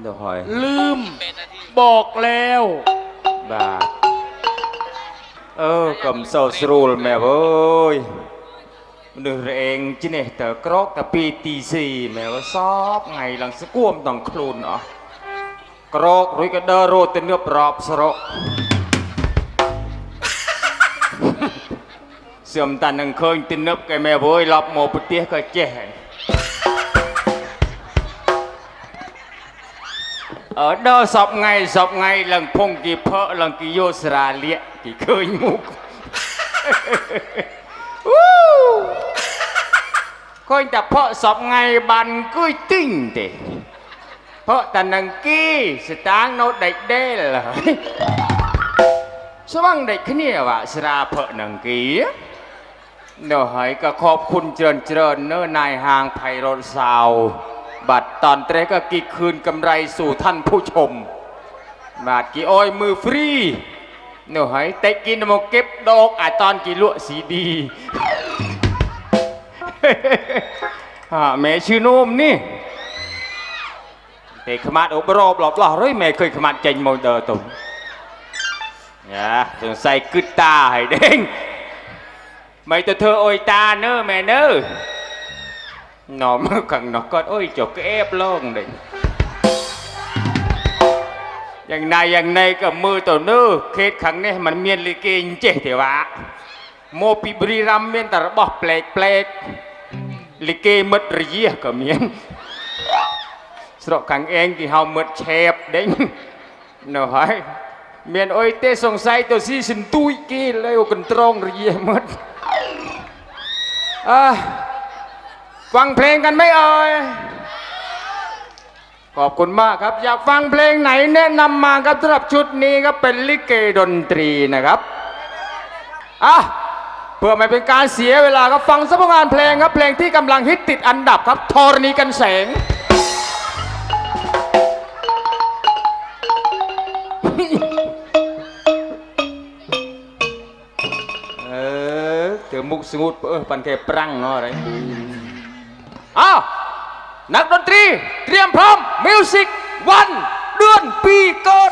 เดี๋ยวหอย ลืม บอกแล้ว บาทเออកំសោស្រួលម៉ែអើយមនុស្សរឯងជិះនេះតើក្រកតែពីទីស៊ីម៉ែអើយសពថ្ងៃឡើងស្គួមតង់ខ្លួនអស់ក្រករួយក៏ដើររត់ទៅនឿបរាប់ស្រកសឹមតានឹងឃើញទៅនឿបកែម៉ែអើយឡប់មកប្រទេសក៏ចេះហើយ ដើរសពថ្ងៃសពថ្ងៃឡើងភងគេផើឡើងគេយកស្រាលាកគេឃើញមុខ ឃើញតែផកសពថ្ងៃបានអង្គុយទិញទេផកតែនឹងគីស្តាងនៅដេកដេលហើយស្វឹងដេកគ្នាវ៉ាស្រាផកនឹងគីនៅហើយក៏ខอบคุณច្រើនច្រើននៅนายห้างไ พโรดสาวบัตรตอนเตรก็กีคืนกำไรสู่ท่านผู้ชม บาทกี่อ้อยมือฟรีเนื้อหอยเตะกินมาเก็บดอกอาตอนกี่ลวสีดีอ่าแม่ชื่อโนมนี่แต่ขมัดอบรอบหลอบหล่อร้ยแม่เคยขมัดเจงโมเดอร์ตุ่มเนี่ยสงสัยกึดตาให้เด้งไม่ตัวเธอโอยตาเนอะแม่เนอ nó mà cần nó có ôi chỗ cái ép lông đấy dần này dần này cả mưa tổ nữ khét khẳng này mình miên lì kì chết thì vã mô bị bì răm miên ta bọc plek plek lì kì mất rìa cả miên ស្រកខាងអេងគេហៅមើលឆែបដេញនៅហើយមានអុយទេសង្ស័យទៅស៊ីសិនទួយគេលើកន្ត្រងរយះមើលអើ ฟังเพลงกันไหมเอ่ย ขอบคุณมากครับ อยากฟังเพลงไหนแนะนำมาครับสำหรับชุดนี้ก็เป็นลิเกดนตรีนะครับอะเพื่อไม่เป็นการเสียเวลาก็ฟังสักงานเพลงครับเพลงที่กำลังฮิตติดอันดับครับธรณีกันแสงเออเจอมุกสงุดเออปันแค่ปรังเนาะอะไร อ้าวนักดนตรี เตรียมพร้อมมิวสิกวันเดือนปีเกิด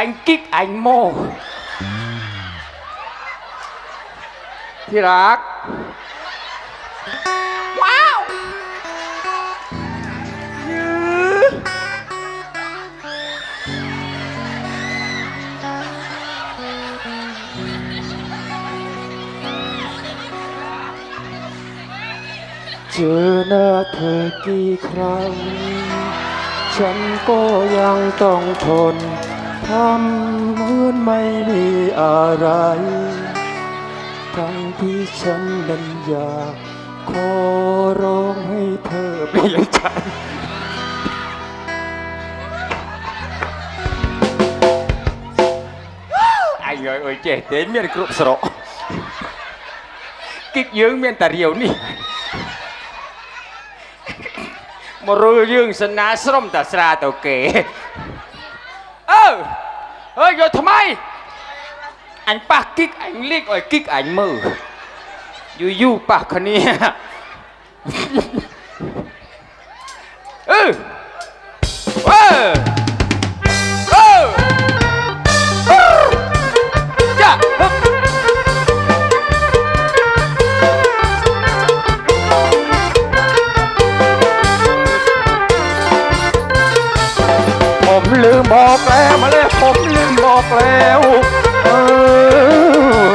à cái bánh kích anh mô Thì รัก ว้าวยื้อเจอหน้าเธอกี่ครั้ง ฉันก็ยังต้องทน ทำเหมือนไม่มีอะไร ทั้งที่ฉันนั้นอยากขอร้องให้เธอเปลี่ยนใจ anh ơi ơi trẻ tế miền cụm sổ kích dưỡng miền tà riều ni มารู้ยื่งสนาสรมตาสราตัว เอ้ยโยทำไม อันปากกิ๊กอันลิกไอ้กิ๊กอันมือ อยู่ยู่ปากคนนี้ เออเออ แล้วเออ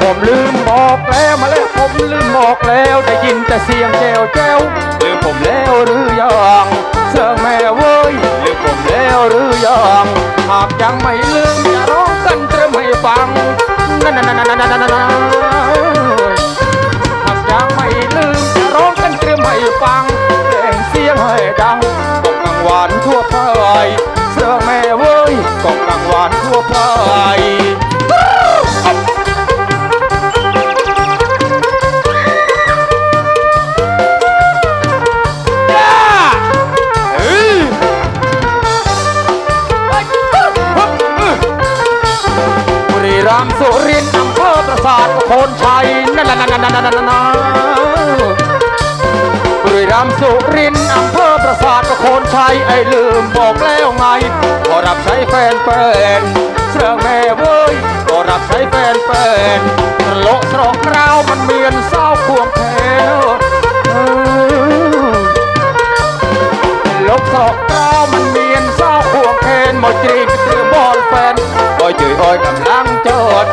ผมลืมบอกแล้วมาแล้วผมลืมบอกแล้วได้ยินแต่เสียงแจวแจวลืมผมแล้ว โคนชัยนั่นนั่นนั่นนั่นนั่นนั่นนั่นบุรีรัมย์สุรินอำเภอปราสาทโคนชัยไอ้ลืมบอกแล้วไงก็รับใช้แฟนเป็นเสื้อแม่เว้ยก็รับใช้แฟนเป็นตลกสรอกราวมันเมียนเศร้าควงแถวลบสอกเก้ามันเมียนเศร้าควงแขนหมดจรีกเตือบอลแฟน โอ้ยจือโอ้ยกำลังจอด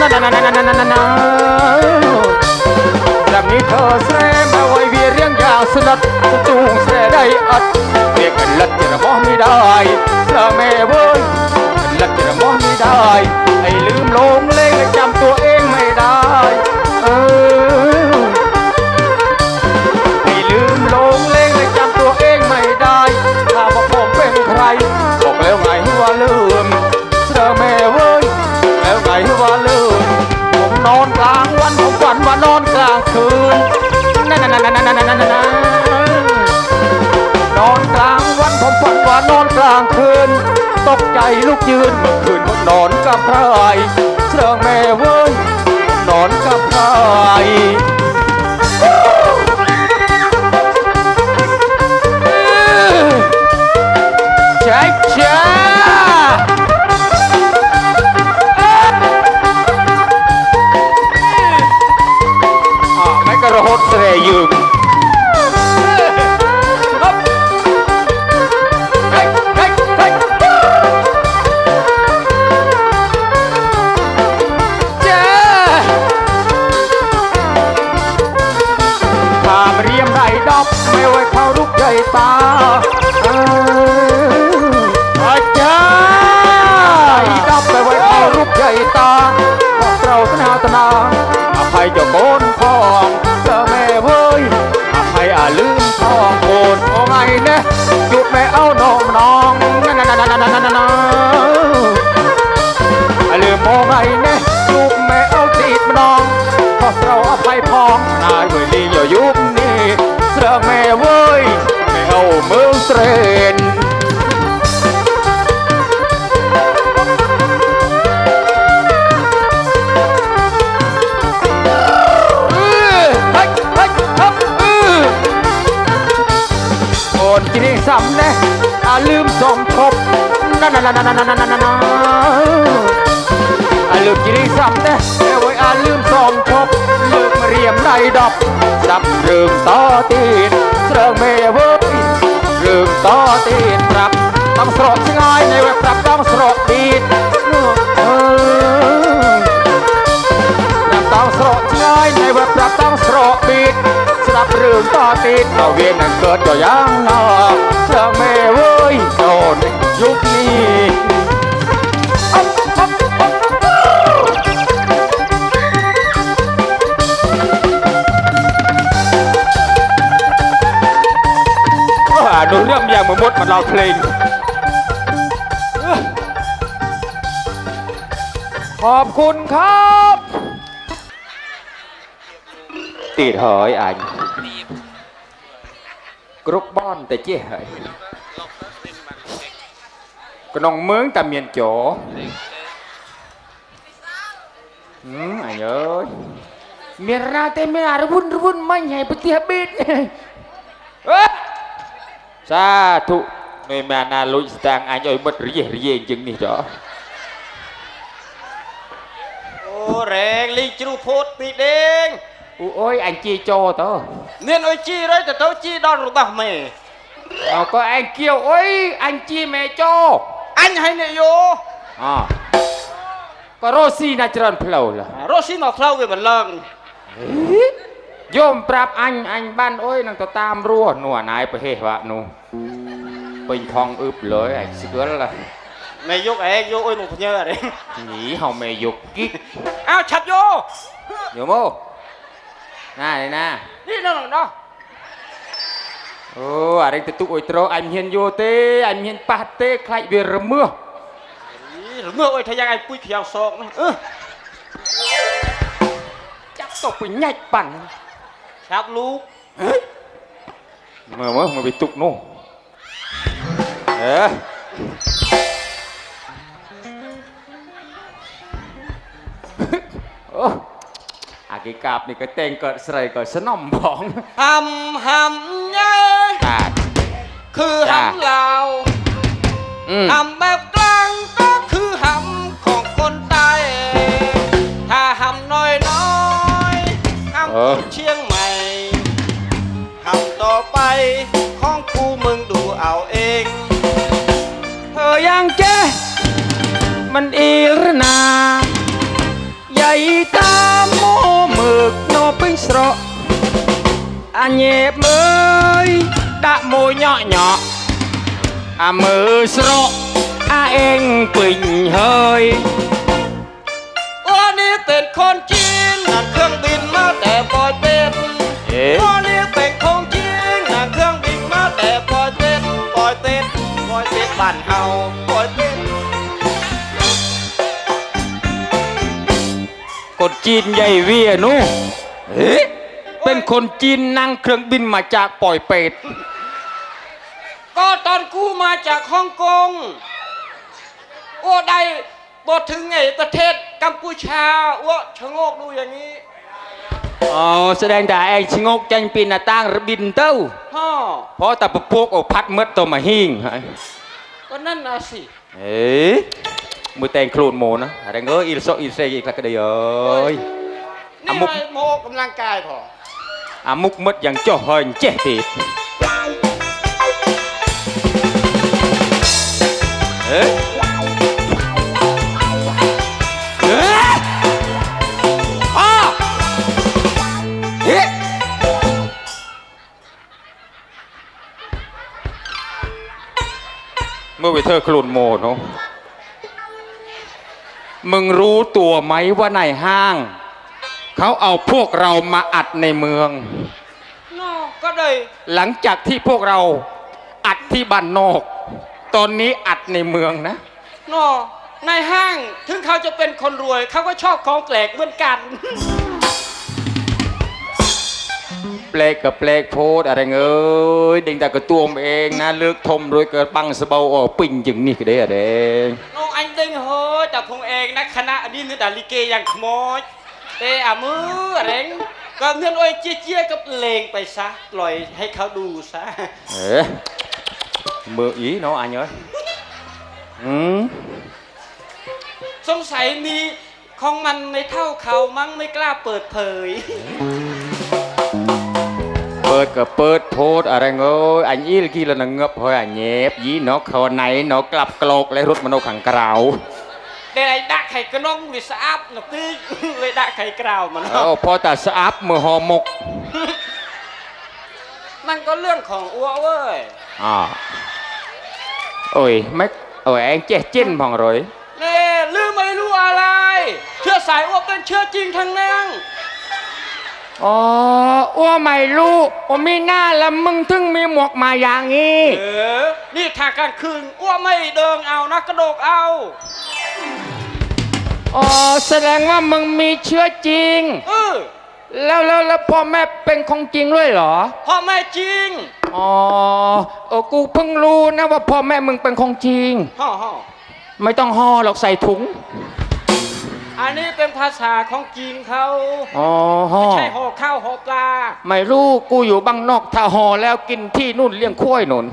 นั่นนั่นนั่นนั่นนั่นนั่นดังนี้เธอแสมาไว้เวียเรื่องยางสนัดจูงแสได้อัดเรียกกันลัดจะมองไม่ได้สื้อแม่เว้ยลัดจะมองไม่ได้ ไอ้ลืมลงเลงจำตัว ลางคืน ตกใจลุกยืนเมื่อคืนนอนกับใครเสื่องแม่เว้ยนอนกับใคร 빠이 ลืมกินนี่ซ้ำนะแต่ว้อาลืมสมทบลืมเรียมในดอกดับเรื่องต่อตีนเสื่องเมเว้ยเรื่องต่อตีนปรับต้องสระง่ายในเว็บปรับต้องสระดีดเออปรับต้องสระง่ายในเว็บปรับต้องสระบิดสลับเรื่องต่อติดเราเวียนนั้นเกิดก็ยังนอเจ้าแม่เเราเพลงขอบคุณครับ ติดหอยอันกรุ๊ปบอนแต่เจ๊หอยกนองเมืองแต่เมียนโจอืมไอ้เอ้ยเมียนราเตเมียนอาวุ่นวุ่นไม่ใหญ่ปฏิบัติเอ้ยสาธุ មេម៉ាណាលួចស្តាំងអញឲ្យមិត្តរាសរាយជាងនេះចោអូរែងលីងជ្រូពោតពីដេងអូអើយអញជីចោតើមានអុយជីរយទៅទៅជីដល់របស់មេអើក៏ឯងគៀវអុយអញជីមេចោអញឲ្យអ្នកយោអក៏រស់ស៊ីណាច្រើនផ្លូវឡារស់ស៊ីមកផ្លូវវាមិនឡើងយំប្រាប់អញអញបានអុយនឹងទៅតាមរស់នោះអណាយប្រហេសបាក់នោះ ពេញថងអឹបលើឯងស្គាល់ឡាមេយកឯងយកអុយមកញើអីញីហៅមេយកគីអោឆាប់យកយកមកណានេះណានេះនៅក្នុងនោះអូអារិញទៅទុកអុយត្រោអញមិនហ៊ានយកទេអញមិនហ៊ានប៉ះទេខ្លាចវារមឺសរមឺសអុយថាយ៉ាងឯងពុយខ្យ៉ាងសោកនោះអឺចាប់ទៅពុញាច់ប៉ាន់ឆាប់លូកមើលមើលមកវាទុកនោះ อ โอ้อากิกาบนี่ก็เต่งก็ใส่ก็สนมบองหำหำเนี่ยคือจ้ะ หำลาวหำ อันเย็บมือดะโมเหยาะเหยาะอามือสระอาเองปิ่งเฮยวันนี้เป็นคนจีนนั่งเค เป็ดเอ๊ะวันนี้เป็นคนจีนนั่งเครื่องบินมาแต่ปอยเป็ดปอยเป็ดปอยเป็ดบ้านเฮาปอยเป็ดคนจีนใหญ่เวียนู่เอ๊ะเป็นคนจีนนั่งเครื่องบินมาจากปล่อยเป็ด ก็ตอนกูมาจากฮ่องกง โอ้ได้บอถึงไงประเทศกัมพูชาอ้วชะโงกดูอย่างนี้อ๋อแสดงแต่ไอ้ชงกจังปีนหน้าต่างระบินเต้าฮ่อเพราะแต่พวกเอาพัดเมดตัวมาหิ้งก็นั่นน่ะสิ เอ๊ะมือแต่งโคลนโมนะอะไรเงยอีลโซอีเซอีกแล้วก็ได้เอ้ยนี่อะมุกไว้โมออกกำลังกายพอ อามุกมดย่างจ้าเฮินเจ๊ติดเอ๊ะเวเมื่อไปเธอคลุนโมเนาะมึงรู้ตัวไหมว่าในห้าง เขาเอาพวกเรามาอัดในเมือง นอก็ได้หลังจากที่พวกเราอัดที่บ้านนอก ตอนนี้อัดในเมืองนะ นอในห้างถึงเขาจะเป็นคนรวย เขาก็ชอบของแปลกเหมือนกันแปลกกับแปลกโพดอะไรเอ้ยเด็กแต่กระตัวมเองนะเลือกทมโดยเกิดปังสะเบาออกปิ่งจึงนี่ก็ได้อะไรน้องอันเด้งเฮ้ยแต่พงเองนะคณะนี้นี่ดาลิเกอย่างขโมย เตะอะมืออะไรงก็เงินโอ้ยเจี๊ยๆกับเลงไปซะปล่อยให้เขาดูซะเอ๊ะมืออีเนาะอันเอ้ยอืมสงสัยมีของมันในเท่าเขามั้งไม่กล้าเปิดเผย เปิดกับเปิดโพดอะไรเอ้ยอันอีลกี้ละนังเงบเฮ้ยอันเย็บยีเนาะเขาไหนเนาะกลับกลอกและรถมโนขังกราวแต่ไอ้ดักไข่กระน้องหรือสะอาบนะพี่เลยดักไข่กราวมันเออพอแต่สะอับมือหอหมกนั่นก็เรื่องของอ้วเว้ยอ่าโอ้ยไม่โอ้ยเองเจ๊จิ้นพองเลยเน่ลืมไม่รู้อะไร เชื้อสายอ้วเป็นเชื้อจริงทั้งนั้นอ๋ออ้วไม่รู้โอ้มีหน้าแล้วมึงถึงมีหมวกมาอย่างนี้เออนี่ถ้ากลางคืนอ้วไม่เดิงเอานะกระโดกเอา อ๋อแสดงว่ามึงมีเชื้อจริง เออแล้วแล้วแล้วพ่อแม่เป็นของจริงด้วยเหรอ พ่อแม่จริงอ๋อเออกูเพิ่งรู้นะว่าพ่อแม่มึงเป็นของจริง ฮ่อฮ่อไม่ต้องห่อหรอกใส่ถุง อันนี้เป็นภาษาของจีนเขาอ๋อห่อใช่ห่อข้าวห่อปลา ไม่รู้กูอยู่บางนอกถ้าห่อแล้วกินที่นู่นเลี้ยงคุ้ยหนุน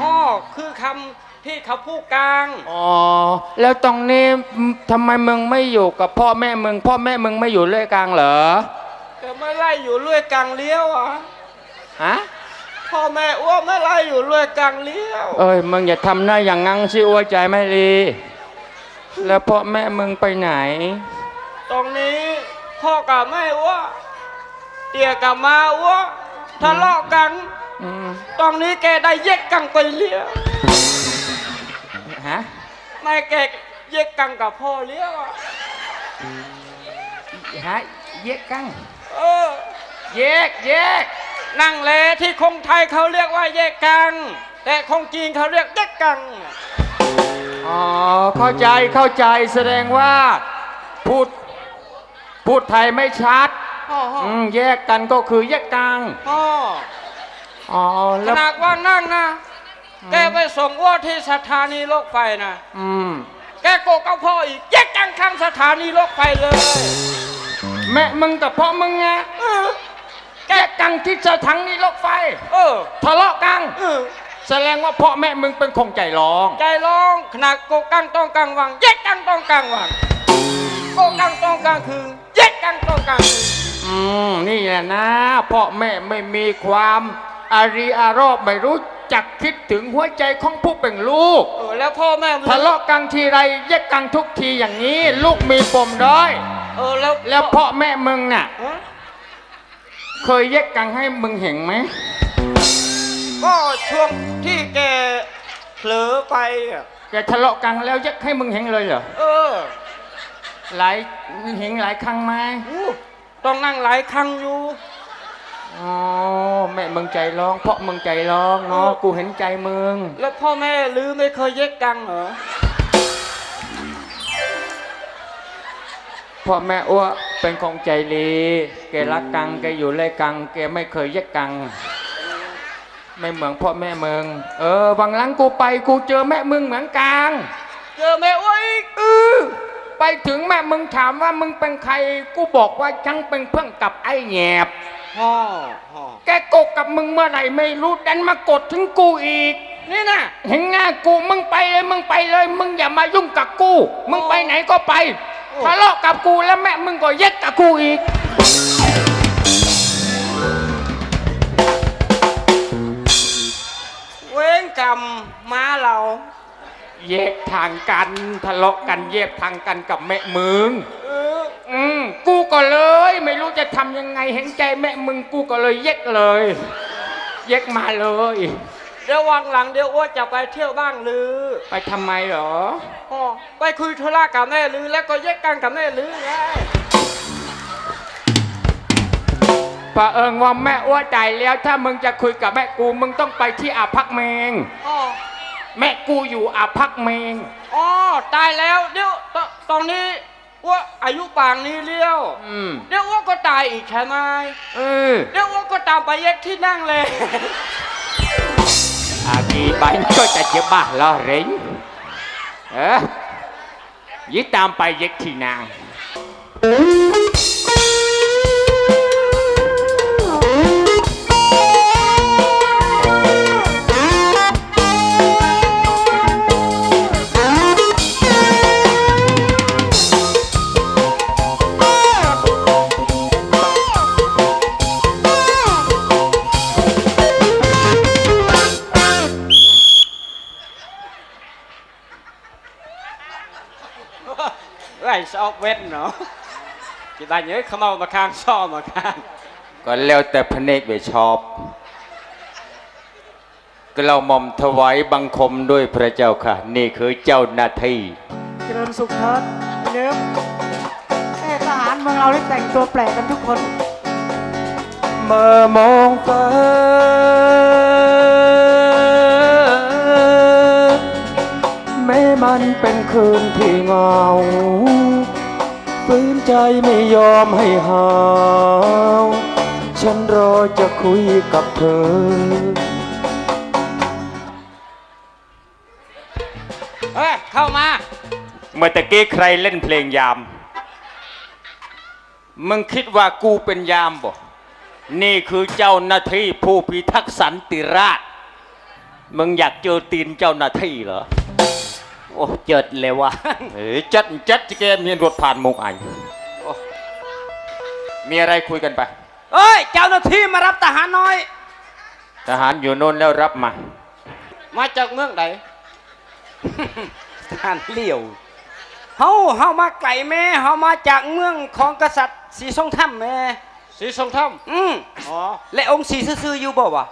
ห่อคือคำ ที่เขาพูดกลาง อ๋อ แล้วตรงนี้ทำไมมึงไม่อยู่กับพ่อแม่มึง พ่อแม่มึงไม่อยู่เลยกลางเหรอแต่ไม่ไล่อยู่เรื่อยกลางเลี้ยวอะฮะ พ่อแม่อ้วไม่ไล่อยู่เรื่อยกลางเลี้ยว เอ้ย มึงอย่าทำหน้าอย่างงั้งสิอ้วใจไม่ดี แล้วพ่อแม่มึงไปไหน ตรงนี้พ่อกับแม่อ้วเตี่ยกับมาอ้วทะเลาะกัน อืม ตรงนี้แกได้แยกกังไปเลี้ยว ฮะไม่แกแยกกังกับพ่อเลี้ยวอะฮะเยกกังเออเยกเยกนั่งเลที่คงไทยเขาเรียกว่าแยกกัง แต่คงจีนเขาเรียกแยกกังอ๋อเข้าใจเข้าใจแสดงว่าพูดพูดไทยไม่ชัดพ่อพ่ออืมแยกกันก็คือแยกกังพ่ออ๋อขแล้วนาดว่านั่งนะ แกไปส่งอ้วที่สถานีรถไฟนะอืมแกโกกับพ่ออีกแยกกังข้างสถานีรถไฟเลย แม่มึงกับพ่อมึงไงเออแยกกังที่สถานีรถไฟเออทะเลาะกังเออแสดงว่าพ่อแม่มึงเป็นคงใจร้อง ใจร้องขนาดโกกังต้องกังวังแยกกังต้องกังวังโกกังต้องกังคือแยกกังต้องกังคืออืมนี่แหละนะพ่อแม่ไม่มีความอารีอารอบไม่รู้ จักคิดถึงหัวใจของผู้เป็นลูก เออแล้วพ่อแม่มึงทะเลาะกันทีไรแยกกันทุกทีอย่างนี้ ลูกมีปมด้อย เออแล้วแล้วพ่อแม่มึงน่ะ ฮะเคยแยกกันให้มึงเห็นไหม ก็ช่วงที่แกเผลอไปอะแกทะเลาะกันแล้วแยกให้มึงเห็นเลยเหรอ เออหลายเห็นหลายครั้งไหมอู้ต้องนั่งหลายครั้งอยู่ อ๋อแม่มึงใจร้อง เพราะมึงใจร้องเนาะกูเห็นใจมึง แล้วพ่อแม่ลือไม่เคยแยกกังเหรอพ่อแม่อ้วเป็นของใจดีแกรักกังแกอยู่เลยกังแกไม่เคยแยกกัง ไม่เหมือนพ่อแม่มึง เออวันหลังกูไปกูเจอแม่มึงเหมือนกังเจอแม่อ้วยอีกเออไปถึงแม่มึงถามว่ามึงเป็นใคร กูบอกว่าฉันเป็นเพื่อนกับไอ้แหนบ พ่อพ่อแกโกกกับมึงเมื่อไหร่ไม่รู้ดันมากดถึงกูอีก นี่นะเห็นหน้ากูมึงไปเลยมึงไปเลย มึงอย่ามายุ่งกับกู มึงไปไหนก็ไปทะเลาะกับกูแล้วแม่มึงก็เย็ดกับกูอีก เว้งกรรมม้าเรา แยกทางกันทะเลาะกันแยกทางกันกับแม่มึง เออ เห็นใจแม่มึงกูก็เลยเย็ดเลย เย็ดมาเลย เดี๋ยววันหลังเดี๋ยวอ้วจะไปเที่ยวบ้างลือไปทำไมเหรอพ่อไปคุยธุระกับแม่ลือแล้วก็แยกกันกับแม่ลือไงปะเอิงว่าแม่อ้วตายแล้ว ถ้ามึงจะคุยกับแม่กูมึงต้องไปที่อาพักเมง อ๋อแม่กูอยู่อาพักเมง อ๋อตายแล้วเดี๋ยวตตอนนี้ อ้วอายุป่านนี้เลี้ยวอืมเดี๋ยวอ้วก็ตายอีกใช่ไหมเออเดี๋ยวอ้วก็ตามไปแยกที่นั่งเลย Aki banyak saja bah lah ring. Eh, Yi tampai yek tinang. Cái sao vết nó Chị ta nhớ không mau mà khang so mà khang ก็แล้วแต่พระเนกไปชอบ ก็เราหม่อมถวายบังคมด้วยพระเจ้าค่ะ นี่คือเจ้าหน้าที่เจริญสุขเถิดไอ้เดิมแม่ทหารเมืองเราได้แต่งตัวแปลกกันทุกคน เมื่อมองฟ้าแม้มันเป็นคืนที่เหงา ฝืนใจไม่ยอมให้หาว ฉันรอจะคุยกับเธอเฮ้ย เข้ามา เมื่อตะกี้ใครเล่นเพลงยาม มึงคิดว่ากูเป็นยามบ่ นี่คือเจ้าหน้าที่ผู้พิทักษ์สันติราษฎร์มึงอยากเจอตีนเจ้าหน้าที่เหรอ โอ้เจิดเลยวะเฮ้ยจัดจัดเกมเมียนรถผ่านมุกไอโอ้มีอะไรคุยกันไป เอ้ย เจ้าหน้าที่มารับทหารน้อย ทหารอยู่โน่นแล้วรับมา มาจากเมืองไหน ทหารเลี้ยวเฮาเฮามาไกลแม่เฮามาจากเมืองของกษัตริย์สีทรงธรรมแม่สีทรงธรรมอืมอ๋อและองค์สีซื่อๆอยู่บ่วะ